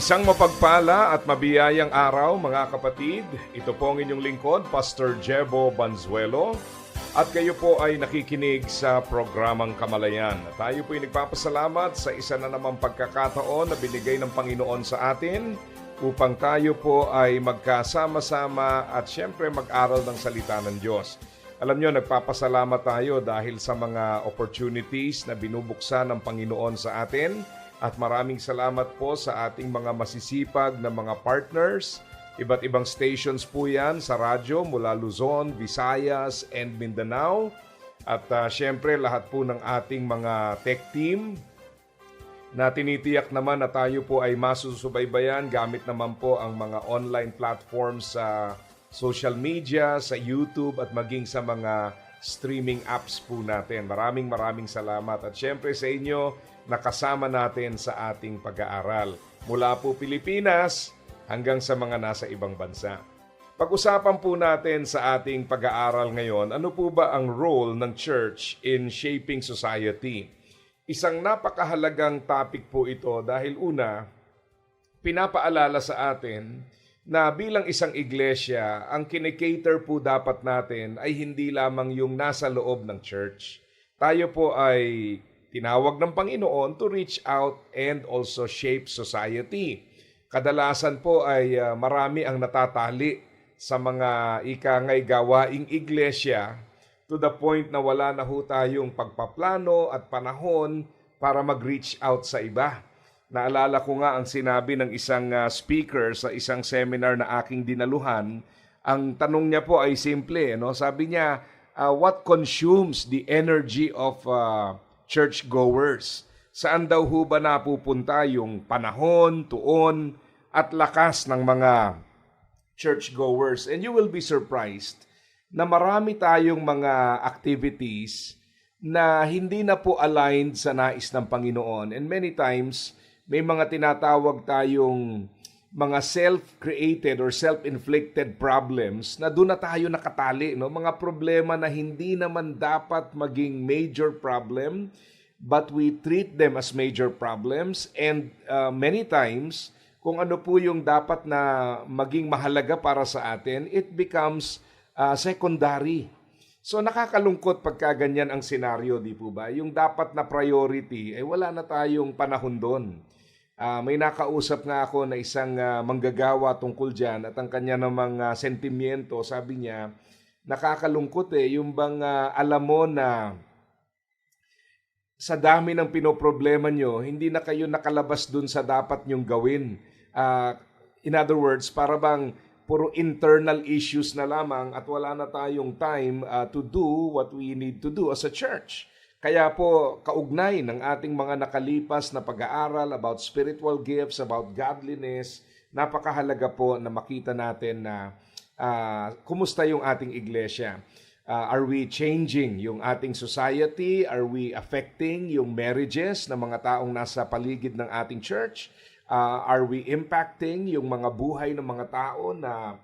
Isang mapagpala at mabiyayang araw mga kapatid. Ito po ang inyong lingkod, Pastor Jebo Banzuelo. At kayo po ay nakikinig sa programang Kamalayan. Tayo po ay nagpapasalamat sa isa na namang pagkakataon na binigay ng Panginoon sa atin upang tayo po ay magkasama-sama at syempre mag-aral ng salita ng Diyos. Alam nyo, nagpapasalamat tayo dahil sa mga opportunities na binubuksan ng Panginoon sa atin at maraming salamat po sa ating mga masisipag na mga partners. Iba't ibang stations po yan sa radyo mula Luzon, Visayas, and Mindanao. At uh, syempre lahat po ng ating mga tech team na tinitiyak naman na tayo po ay masusubaybayan gamit naman po ang mga online platforms sa social media, sa YouTube at maging sa mga streaming apps po natin. Maraming maraming salamat. At syempre sa inyo, nakasama natin sa ating pag-aaral. Mula po Pilipinas hanggang sa mga nasa ibang bansa. Pag-usapan po natin sa ating pag-aaral ngayon, ano po ba ang role ng church in shaping society? Isang napakahalagang topic po ito dahil una, pinapaalala sa atin na bilang isang iglesia, ang kinikater po dapat natin ay hindi lamang yung nasa loob ng church. Tayo po ay tinawag ng Panginoon to reach out and also shape society. Kadalasan po ay uh, marami ang natatali sa mga ikangay gawaing iglesia to the point na wala na ho tayong pagpaplano at panahon para mag-reach out sa iba. Naalala ko nga ang sinabi ng isang uh, speaker sa isang seminar na aking dinaluhan. Ang tanong niya po ay simple, no? Sabi niya, uh, what consumes the energy of uh, churchgoers. Saan daw ho ba napupunta yung panahon, tuon, at lakas ng mga churchgoers? And you will be surprised na marami tayong mga activities na hindi na po aligned sa nais ng Panginoon. And many times, may mga tinatawag tayong mga self-created or self-inflicted problems na doon na tayo nakatali. No? Mga problema na hindi naman dapat maging major problem but we treat them as major problems and uh, many times kung ano po yung dapat na maging mahalaga para sa atin, it becomes uh, secondary. So nakakalungkot pagka ganyan ang senaryo, di po ba? Yung dapat na priority, eh wala na tayong panahon doon. Uh, may nakausap nga ako na isang uh, manggagawa tungkol dyan at ang kanya namang uh, sentimiento, sabi niya, nakakalungkot eh, yung bang uh, alam mo na sa dami ng pinoproblema nyo, hindi na kayo nakalabas dun sa dapat nyong gawin. Uh, in other words, para bang puro internal issues na lamang at wala na tayong time uh, to do what we need to do as a church. Kaya po, kaugnay ng ating mga nakalipas na pag-aaral about spiritual gifts, about godliness, napakahalaga po na makita natin na uh, kumusta yung ating iglesia. Uh, are we changing yung ating society? Are we affecting yung marriages ng mga taong nasa paligid ng ating church? Uh, are we impacting yung mga buhay ng mga tao na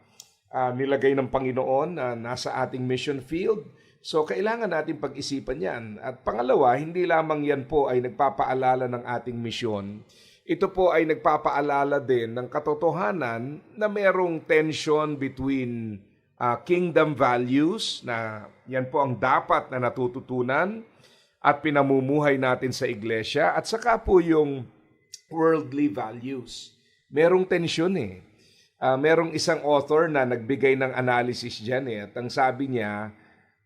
uh, nilagay ng Panginoon na nasa ating mission field? So, kailangan natin pag-isipan yan. At pangalawa, hindi lamang yan po ay nagpapaalala ng ating misyon. Ito po ay nagpapaalala din ng katotohanan na mayroong tension between uh, kingdom values na yan po ang dapat na natututunan at pinamumuhay natin sa iglesia at saka po yung worldly values. Merong tension eh. Uh, merong isang author na nagbigay ng analysis dyan eh. At ang sabi niya,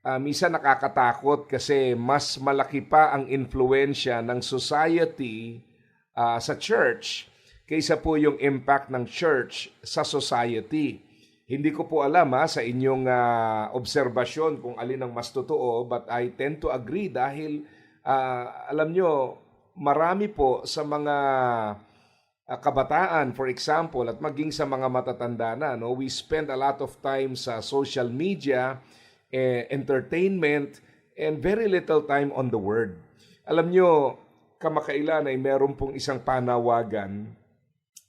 uh, minsan nakakatakot kasi mas malaki pa ang influensya ng society uh, sa church kaysa po yung impact ng church sa society. Hindi ko po alam ha, sa inyong uh, obserbasyon kung alin ang mas totoo but I tend to agree dahil uh, alam nyo, marami po sa mga ah, kabataan, for example, at maging sa mga matatanda na, no, we spend a lot of time sa social media, eh, entertainment, and very little time on the Word. Alam nyo, kamakailan ay meron pong isang panawagan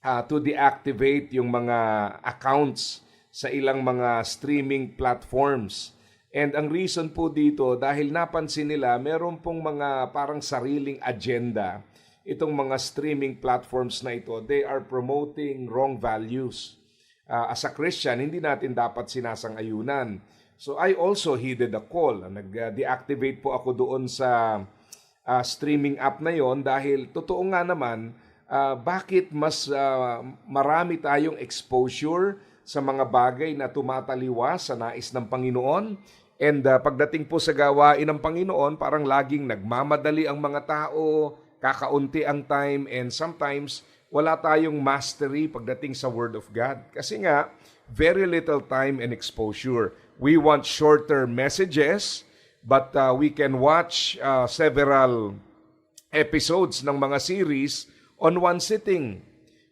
ah, to deactivate yung mga accounts sa ilang mga streaming platforms. And ang reason po dito, dahil napansin nila, meron pong mga parang sariling agenda itong mga streaming platforms na ito. They are promoting wrong values. Ah, as a Christian, hindi natin dapat sinasang-ayunan. So I also heeded the call. Nag-deactivate po ako doon sa ah, streaming app na yon dahil totoo nga naman, ah, bakit mas ah, marami tayong exposure sa mga bagay na tumataliwa sa nais ng Panginoon. And ah, pagdating po sa gawain ng Panginoon, parang laging nagmamadali ang mga tao, kakaunti ang time, and sometimes wala tayong mastery pagdating sa Word of God. Kasi nga, very little time and exposure. We want shorter messages, but uh, we can watch uh, several episodes ng mga series on one sitting.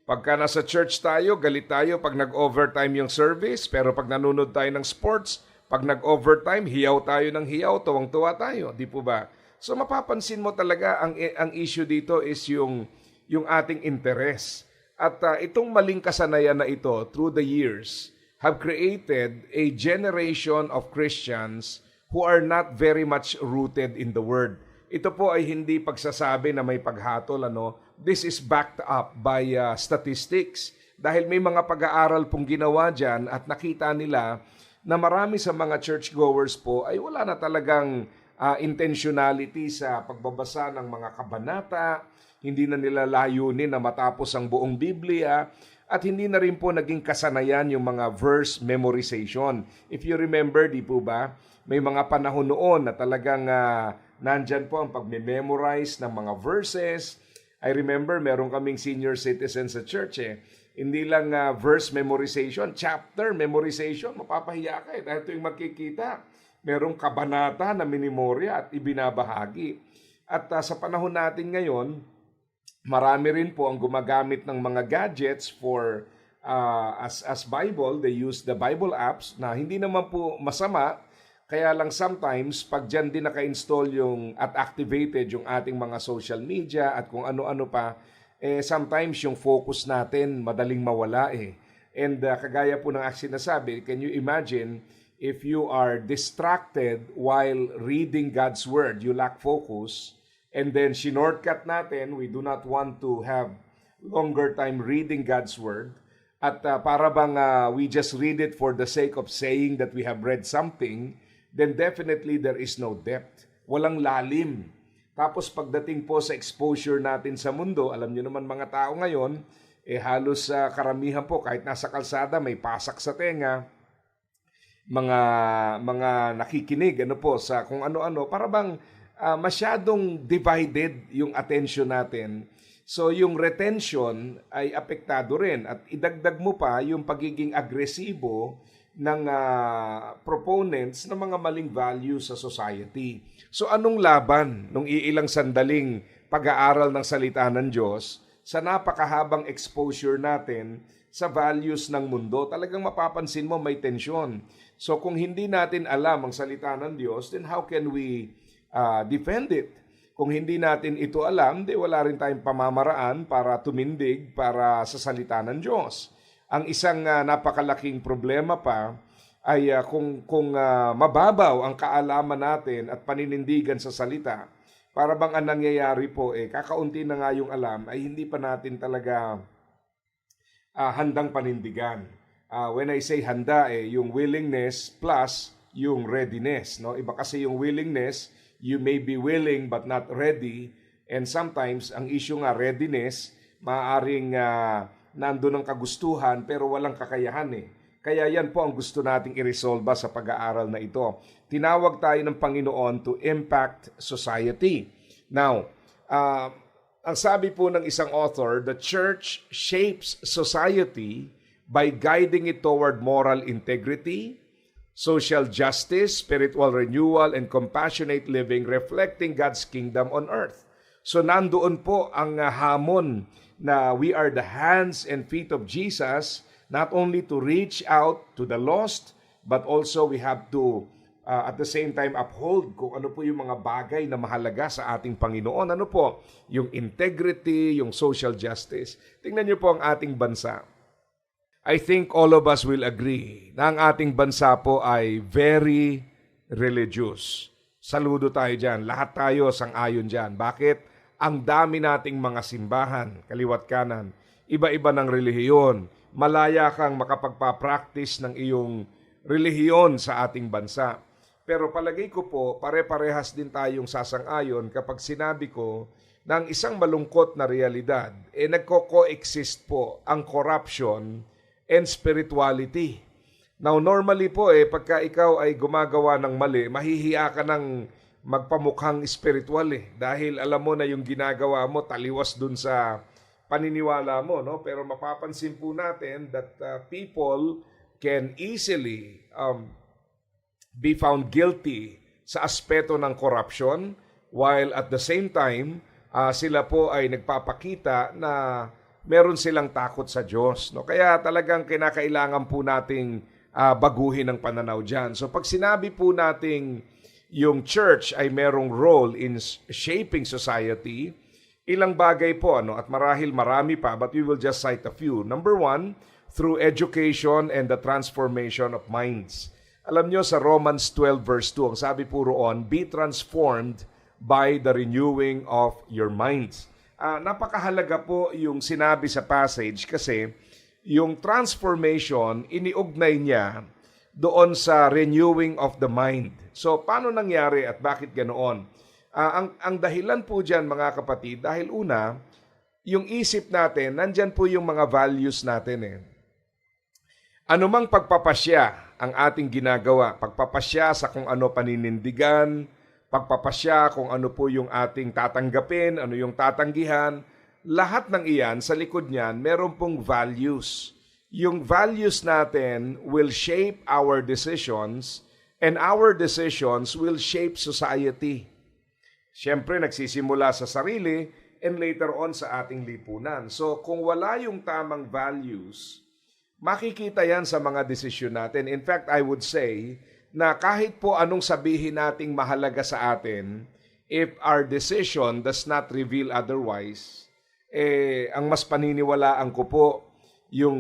Pagka nasa church tayo, galit tayo pag nag-overtime yung service, pero pag nanonood tayo ng sports, pag nag-overtime, hiyaw tayo ng hiyaw, tuwang-tuwa tayo, di po ba? So mapapansin mo talaga ang ang issue dito is yung yung ating interest. At uh, itong maling kasanayan na ito through the years have created a generation of Christians who are not very much rooted in the word. Ito po ay hindi pagsasabi na may paghatol ano. This is backed up by uh, statistics dahil may mga pag-aaral pong ginawa diyan at nakita nila na marami sa mga churchgoers po ay wala na talagang uh, intentionality sa pagbabasa ng mga kabanata, hindi na nila layunin na matapos ang buong Biblia, at hindi na rin po naging kasanayan yung mga verse memorization. If you remember, di po ba, may mga panahon noon na talagang uh, nandyan po ang pagme-memorize ng mga verses. I remember, meron kaming senior citizen sa church eh. Hindi lang uh, verse memorization, chapter memorization, mapapahiya ka eh. Dahil ito yung magkikita merong kabanata na minimorya at ibinabahagi. At uh, sa panahon natin ngayon, marami rin po ang gumagamit ng mga gadgets for uh, as as Bible, they use the Bible apps na hindi naman po masama, kaya lang sometimes pag diyan din naka-install yung at activated yung ating mga social media at kung ano-ano pa, eh sometimes yung focus natin madaling mawala eh. And uh, kagaya po ng aking sinasabi, can you imagine if you are distracted while reading God's Word, you lack focus, and then shinortcut natin, we do not want to have longer time reading God's Word, at uh, para bang uh, we just read it for the sake of saying that we have read something, then definitely there is no depth. Walang lalim. Tapos pagdating po sa exposure natin sa mundo, alam niyo naman mga tao ngayon, eh halos uh, karamihan po kahit nasa kalsada may pasak sa tenga, mga mga nakikinig ano po sa kung ano-ano para bang uh, masyadong divided yung attention natin. So yung retention ay apektado rin at idagdag mo pa yung pagiging agresibo ng uh, proponents ng mga maling values sa society. So anong laban nung iilang sandaling pag-aaral ng salita ng Diyos sa napakahabang exposure natin sa values ng mundo? Talagang mapapansin mo may tensyon. So kung hindi natin alam ang salita ng Diyos, then how can we uh, defend it? Kung hindi natin ito alam, di wala rin tayong pamamaraan para tumindig para sa salita ng Diyos. Ang isang uh, napakalaking problema pa ay uh, kung, kung uh, mababaw ang kaalaman natin at paninindigan sa salita, para bang ang nangyayari po, eh, kakaunti na nga yung alam, ay hindi pa natin talaga uh, handang panindigan uh, when I say handa eh yung willingness plus yung readiness no iba kasi yung willingness you may be willing but not ready and sometimes ang issue nga readiness maaring uh, nandoon ang kagustuhan pero walang kakayahan eh kaya yan po ang gusto nating i-resolve sa pag-aaral na ito. Tinawag tayo ng Panginoon to impact society. Now, uh, ang sabi po ng isang author, the church shapes society by guiding it toward moral integrity, social justice, spiritual renewal, and compassionate living reflecting God's kingdom on earth. So nandoon po ang uh, hamon na we are the hands and feet of Jesus, not only to reach out to the lost, but also we have to uh, at the same time uphold kung ano po yung mga bagay na mahalaga sa ating Panginoon. Ano po? Yung integrity, yung social justice. Tingnan niyo po ang ating bansa. I think all of us will agree na ang ating bansa po ay very religious. Saludo tayo dyan. Lahat tayo sang-ayon dyan. Bakit? Ang dami nating mga simbahan, kaliwat kanan, iba-iba ng relihiyon. Malaya kang makapagpa-practice ng iyong relihiyon sa ating bansa. Pero palagay ko po, pare-parehas din tayong sasang-ayon kapag sinabi ko na ang isang malungkot na realidad, eh nagko-coexist po ang corruption and spirituality. Now, normally po eh, pagka ikaw ay gumagawa ng mali, mahihiya ka ng magpamukhang spiritual eh. Dahil alam mo na yung ginagawa mo, taliwas dun sa paniniwala mo. No? Pero mapapansin po natin that uh, people can easily um, be found guilty sa aspeto ng corruption while at the same time ah, sila po ay nagpapakita na meron silang takot sa Diyos. No? Kaya talagang kinakailangan po nating ah, baguhin ang pananaw dyan. So pag sinabi po nating yung church ay merong role in shaping society, ilang bagay po ano at marahil marami pa but we will just cite a few. Number one, through education and the transformation of minds. Alam nyo sa Romans 12 verse 2, ang sabi po roon, be transformed by the renewing of your minds. Ah, napakahalaga po yung sinabi sa passage kasi yung transformation, iniugnay niya doon sa renewing of the mind. So, paano nangyari at bakit ganoon? Ah, ang, ang dahilan po dyan, mga kapatid, dahil una, yung isip natin, nandyan po yung mga values natin eh. Anumang pagpapasya ang ating ginagawa, pagpapasya sa kung ano paninindigan, pagpapasya kung ano po yung ating tatanggapin, ano yung tatanggihan, lahat ng iyan, sa likod niyan, meron pong values. Yung values natin will shape our decisions and our decisions will shape society. Siyempre, nagsisimula sa sarili and later on sa ating lipunan. So, kung wala yung tamang values, makikita yan sa mga desisyon natin. In fact, I would say na kahit po anong sabihin nating mahalaga sa atin, if our decision does not reveal otherwise, eh, ang mas paniniwalaan ko po yung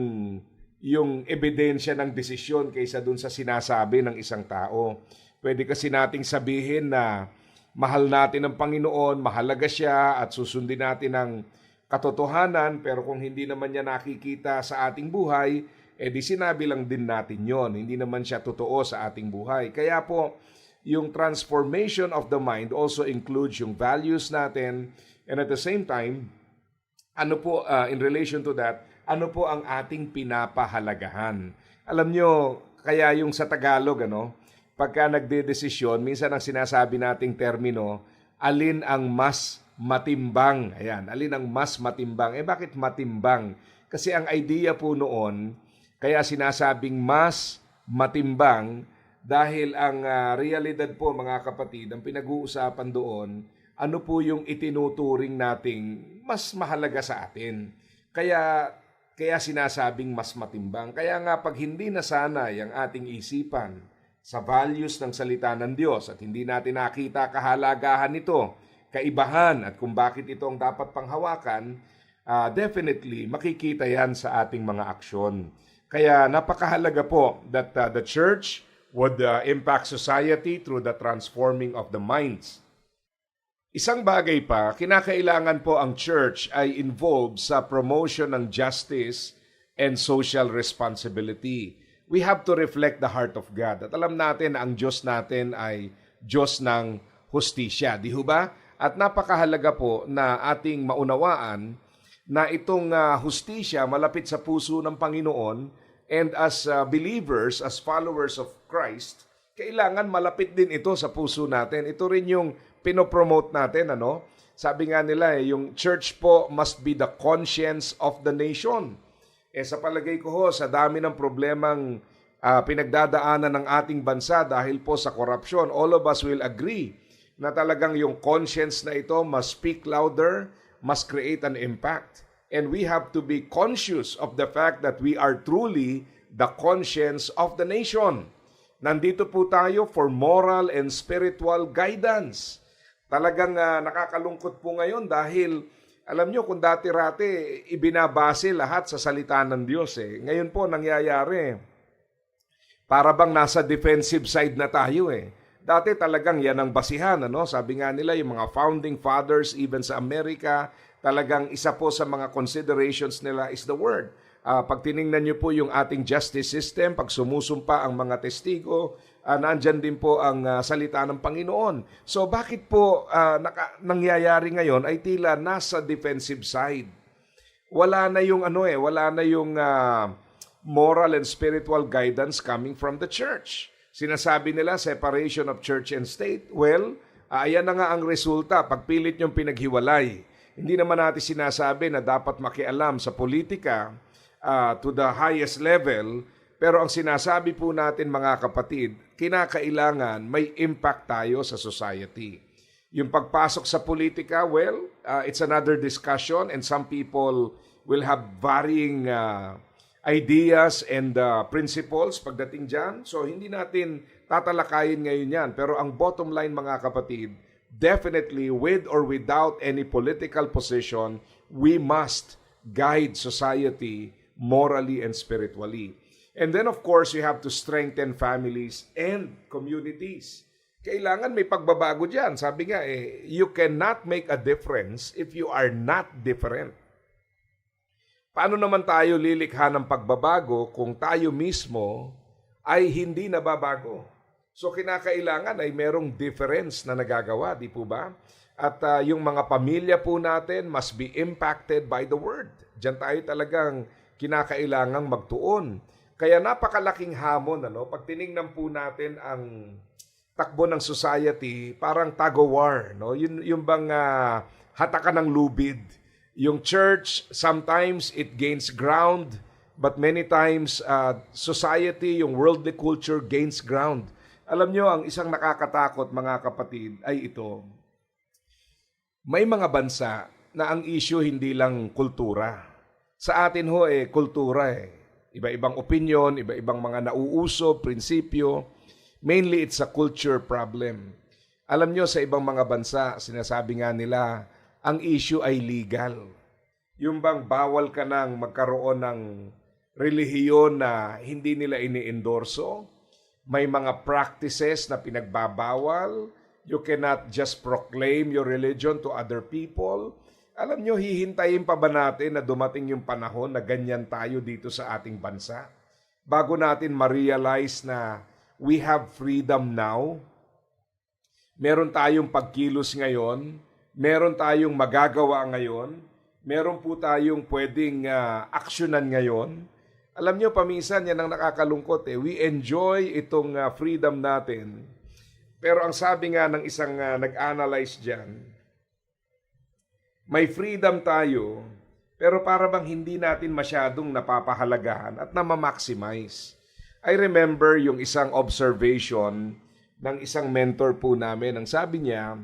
yung ebidensya ng desisyon kaysa dun sa sinasabi ng isang tao. Pwede kasi nating sabihin na mahal natin ang Panginoon, mahalaga siya at susundin natin ang katotohanan pero kung hindi naman niya nakikita sa ating buhay, eh di sinabi lang din natin yon. Hindi naman siya totoo sa ating buhay. Kaya po, yung transformation of the mind also includes yung values natin and at the same time, ano po uh, in relation to that, ano po ang ating pinapahalagahan. Alam nyo, kaya yung sa Tagalog, ano, pagka nagdedesisyon, minsan ang sinasabi nating termino, alin ang mas matimbang. Ayan, alin ang mas matimbang. Eh bakit matimbang? Kasi ang idea po noon, kaya sinasabing mas matimbang dahil ang ah, realidad po mga kapatid, ang pinag-uusapan doon, ano po yung itinuturing nating mas mahalaga sa atin. Kaya kaya sinasabing mas matimbang. Kaya nga pag hindi nasanay ang ating isipan sa values ng salita ng Diyos at hindi natin nakita kahalagahan nito, kaibahan at kung bakit ito ang dapat panghawakan, ah, definitely makikita yan sa ating mga aksyon. Kaya napakahalaga po that uh, the church would uh, impact society through the transforming of the minds. Isang bagay pa, kinakailangan po ang church ay involved sa promotion ng justice and social responsibility. We have to reflect the heart of God. At alam natin na ang Diyos natin ay Diyos ng hustisya. Di ba? At napakahalaga po na ating maunawaan na itong uh, hustisya malapit sa puso ng Panginoon and as uh, believers, as followers of Christ, kailangan malapit din ito sa puso natin. Ito rin yung pinopromote natin, ano? Sabi nga nila, eh, yung church po must be the conscience of the nation. Eh sa palagay ko ho, sa dami ng problemang ah, pinagdadaanan ng ating bansa dahil po sa korupsyon, all of us will agree na talagang yung conscience na ito must speak louder, must create an impact. And we have to be conscious of the fact that we are truly the conscience of the nation. Nandito po tayo for moral and spiritual guidance. Talagang ah, nakakalungkot po ngayon dahil alam nyo kung dati-rati ibinabase lahat sa salita ng Diyos eh. Ngayon po nangyayari. Para bang nasa defensive side na tayo eh. Dati talagang yan ang basihan, ano? Sabi nga nila, yung mga founding fathers, even sa Amerika, talagang isa po sa mga considerations nila is the word. Ah, pag tiningnan niyo po yung ating justice system, pag sumusumpa ang mga testigo, uh, nandyan din po ang ah, salita ng Panginoon. So bakit po ah, naka- nangyayari ngayon ay tila nasa defensive side? Wala na yung ano eh, wala na yung ah, moral and spiritual guidance coming from the church. Sinasabi nila separation of church and state. Well, ah, ayan na nga ang resulta. Pagpilit yung pinaghiwalay. Hindi naman natin sinasabi na dapat makialam sa politika ah, to the highest level. Pero ang sinasabi po natin mga kapatid, kinakailangan may impact tayo sa society. Yung pagpasok sa politika, well, uh, it's another discussion and some people will have varying uh, ideas and uh, principles pagdating dyan. So hindi natin tatalakayin ngayon yan. Pero ang bottom line mga kapatid, definitely with or without any political position, we must guide society morally and spiritually. And then of course, you have to strengthen families and communities. Kailangan may pagbabago dyan. Sabi nga eh, you cannot make a difference if you are not different. Paano naman tayo lilikha ng pagbabago kung tayo mismo ay hindi nababago? So kinakailangan ay merong difference na nagagawa, di po ba? At ah, yung mga pamilya po natin must be impacted by the word. Diyan tayo talagang kinakailangang magtuon. Kaya napakalaking hamon, ano? Pag tiningnan po natin ang takbo ng society, parang tag-o-war, no? Yun, yung bang ah, hatakan ng lubid. Yung church, sometimes it gains ground, but many times uh, society, yung worldly culture gains ground. Alam nyo, ang isang nakakatakot mga kapatid ay ito. May mga bansa na ang issue hindi lang kultura. Sa atin ho eh, kultura eh. Iba-ibang opinion, iba-ibang mga nauuso, prinsipyo. Mainly it's a culture problem. Alam nyo, sa ibang mga bansa, sinasabi nga nila, ang issue ay legal. Yung bang bawal ka nang magkaroon ng relihiyon na hindi nila ini-endorso, may mga practices na pinagbabawal, you cannot just proclaim your religion to other people. Alam nyo, hihintayin pa ba natin na dumating yung panahon na ganyan tayo dito sa ating bansa? Bago natin ma-realize na we have freedom now, meron tayong pagkilos ngayon, meron tayong magagawa ngayon, meron po tayong pwedeng ah, aksyonan ngayon. Alam nyo, paminsan yan ang nakakalungkot eh. We enjoy itong ah, freedom natin. Pero ang sabi nga ng isang ah, nag-analyze dyan, may freedom tayo, pero para bang hindi natin masyadong napapahalagahan at namamaximize. I remember yung isang observation ng isang mentor po namin. Ang sabi niya,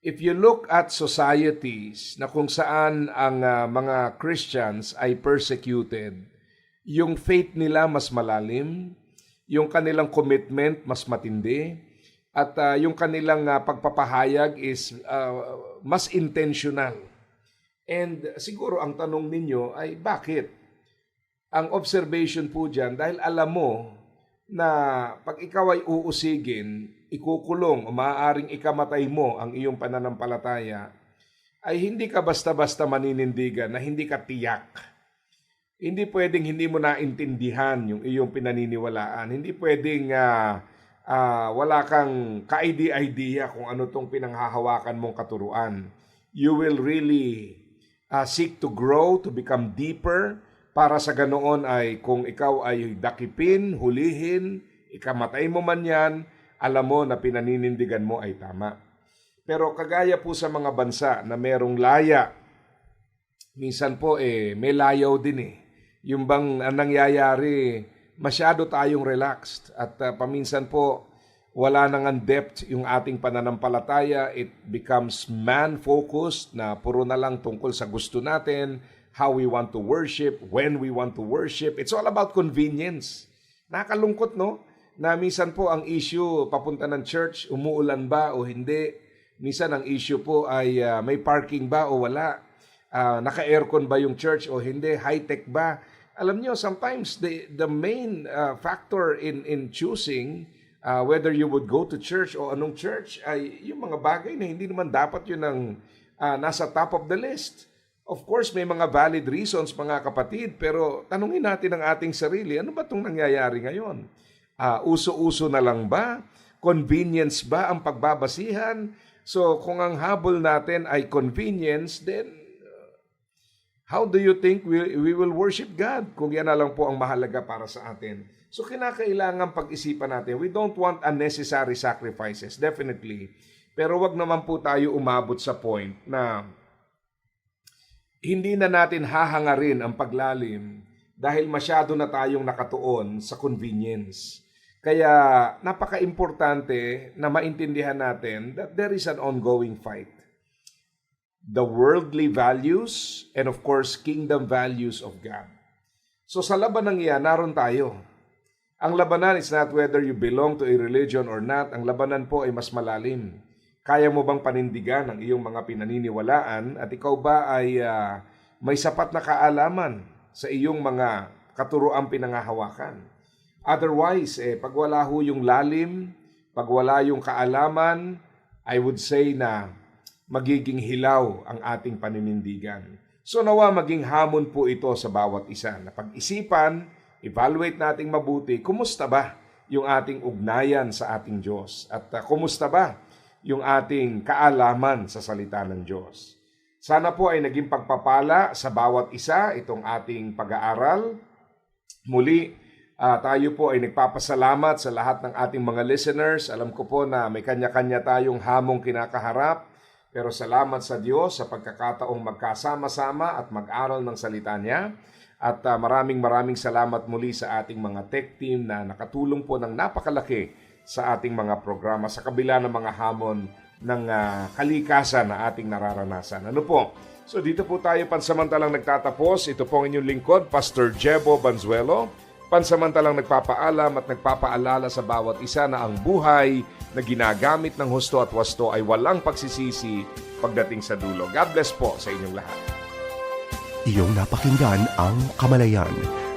if you look at societies na kung saan ang ah, mga Christians ay persecuted, yung faith nila mas malalim, yung kanilang commitment mas matindi, at ah, yung kanilang ah, pagpapahayag is ah, mas intentional. And siguro ang tanong ninyo ay bakit? Ang observation po dyan, dahil alam mo na pag ikaw ay uusigin, ikukulong o maaaring ikamatay mo ang iyong pananampalataya, ay hindi ka basta-basta maninindigan na hindi ka tiyak. Hindi pwedeng hindi mo naintindihan yung iyong pinaniniwalaan. Hindi pwedeng ah, ah, wala kang ka-idea kung ano tong pinanghahawakan mong katuruan. You will really ah, seek to grow, to become deeper, para sa ganoon ay kung ikaw ay dakipin, hulihin, ikamatay mo man yan, alam mo na pinaninindigan mo ay tama. Pero kagaya po sa mga bansa na merong laya, minsan po eh may layaw din eh. Yung bang ang nangyayari, masyado tayong relaxed at ah, paminsan po wala nang ang depth yung ating pananampalataya. It becomes man-focused na puro na lang tungkol sa gusto natin, how we want to worship, when we want to worship. It's all about convenience. Nakalungkot, no? Na minsan po ang issue papunta ng church, umuulan ba o hindi. Minsan ang issue po ay ah, may parking ba o wala. Ah, naka-aircon ba yung church o hindi. High-tech ba. Alam nyo, sometimes the, the main ah, factor in, in choosing uh, whether you would go to church o anong church ay yung mga bagay na hindi naman dapat yun ang ah, nasa top of the list. Of course, may mga valid reasons mga kapatid, pero tanungin natin ang ating sarili, ano ba itong nangyayari ngayon? Ah, uso-uso na lang ba? Convenience ba ang pagbabasihan? So kung ang habol natin ay convenience, then uh, how do you think we, we will worship God kung yan na lang po ang mahalaga para sa atin? So kinakailangan pag-isipan natin. We don't want unnecessary sacrifices, definitely. Pero wag naman po tayo umabot sa point na hindi na natin hahangarin ang paglalim dahil masyado na tayong nakatuon sa convenience. Kaya napaka-importante na maintindihan natin that there is an ongoing fight. The worldly values and of course kingdom values of God. So sa labanang iyan, naroon tayo. Ang labanan is not whether you belong to a religion or not. Ang labanan po ay mas malalim. Kaya mo bang panindigan ang iyong mga pinaniniwalaan at ikaw ba ay ah, may sapat na kaalaman sa iyong mga katuroang pinangahawakan? Otherwise, eh, pag wala ho yung lalim, pag wala yung kaalaman, I would say na magiging hilaw ang ating paninindigan. So nawa maging hamon po ito sa bawat isa na pag-isipan, evaluate nating mabuti, kumusta ba yung ating ugnayan sa ating Diyos? At uh, kumusta ba yung ating kaalaman sa salita ng Diyos? Sana po ay naging pagpapala sa bawat isa itong ating pag-aaral. Muli, ah, tayo po ay nagpapasalamat sa lahat ng ating mga listeners. Alam ko po na may kanya-kanya tayong hamong kinakaharap. Pero salamat sa Diyos sa pagkakataong magkasama-sama at mag-aral ng salita niya. At ah, maraming maraming salamat muli sa ating mga tech team na nakatulong po ng napakalaki sa ating mga programa sa kabila ng mga hamon ng ah, kalikasan na ating nararanasan. Ano po? So dito po tayo pansamantalang nagtatapos. Ito po ang inyong lingkod, Pastor Jebo Banzuelo. Pansamantalang nagpapaalam at nagpapaalala sa bawat isa na ang buhay na ginagamit ng husto at wasto ay walang pagsisisi pagdating sa dulo. God bless po sa inyong lahat. Iyong napakinggan ang Kamalayan.